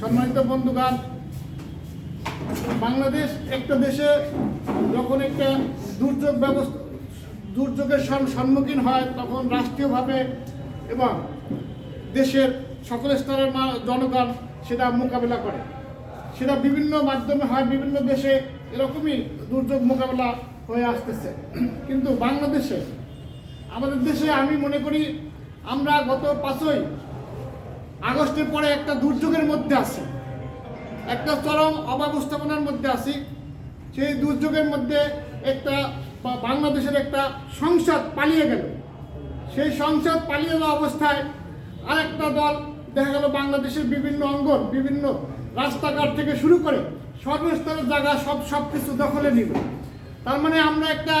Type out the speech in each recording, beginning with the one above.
সম্মানিত বন্ধুগান বাংলাদেশ একটা দেশে যখন একটা দুর্যোগ ব্যবস্থা, দুর্যোগের সম্মুখীন হয়, তখন রাষ্ট্রীয়ভাবে এবং দেশের সকল স্তরের জনগণ সেটা মোকাবেলা করে। সেটা বিভিন্ন মাধ্যমে হয়, বিভিন্ন দেশে এরকমই দুর্যোগ মোকাবেলা হয়ে আসতেছে। কিন্তু বাংলাদেশে, আমাদের দেশে আমি মনে করি, আমরা গত পাঁচই আগস্টের পরে একটা দুর্যোগের মধ্যে আছি। একটা চরম অব্যবস্থাপনার মধ্যে আছি। সেই দুর্যোগের মধ্যে একটা বাংলাদেশের একটা সংসদ পালিয়ে গেল। সেই সংসদ পালিয়ে যাওয়া অবস্থায় আরেকটা দল দেখা গেল বাংলাদেশের বিভিন্ন অঙ্গন, বিভিন্ন রাস্তাঘাট থেকে শুরু করে সর্বস্তরের জায়গা সব সব কিছু দখলে নিল। তার মানে আমরা একটা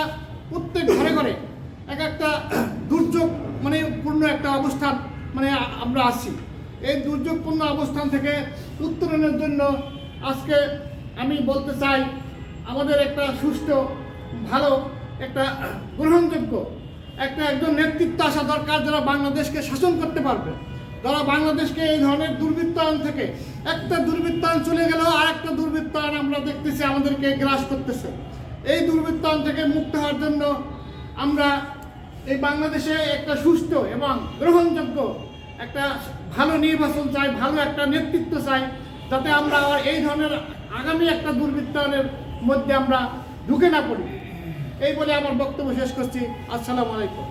প্রত্যেক ঘরে ঘরে এক একটা দুর্যোগ মানে পূর্ণ একটা অবস্থান মানে আমরা আছি। এই দুর্যোগপূর্ণ অবস্থান থেকে উত্তরণের জন্য আজকে আমি বলতে চাই, আমাদের একটা সুষ্ঠু, ভালো, একটা গ্রহণযোগ্য, একটা একজন নেতৃত্ব আসা দরকার যারা বাংলাদেশকে শাসন করতে পারবে। যারা বাংলাদেশকে এই ধরনের দুর্বৃত্তায়ন থেকে, একটা দুর্বৃত্তায়ন চলে গেল আর একটা দুর্বৃত্তায়ন আমরা দেখতেছি, আমাদেরকে গ্রাস করতেছে। এই দুর্বৃত্তায়ন থেকে মুক্ত হওয়ার জন্য আমরা এই বাংলাদেশে একটা সুস্থ এবং গ্রহণযোগ্য একটা ভালো নির্বাচন চাই, ভালো একটা নেতৃত্ব চাই, যাতে আমরা আবার এই ধরনের আগামী একটা দুর্বৃত্তায়নের মধ্যে আমরা ঢুকে না পড়ি। এই বলে আমার বক্তব্য শেষ করছি। আসসালামু আলাইকুম।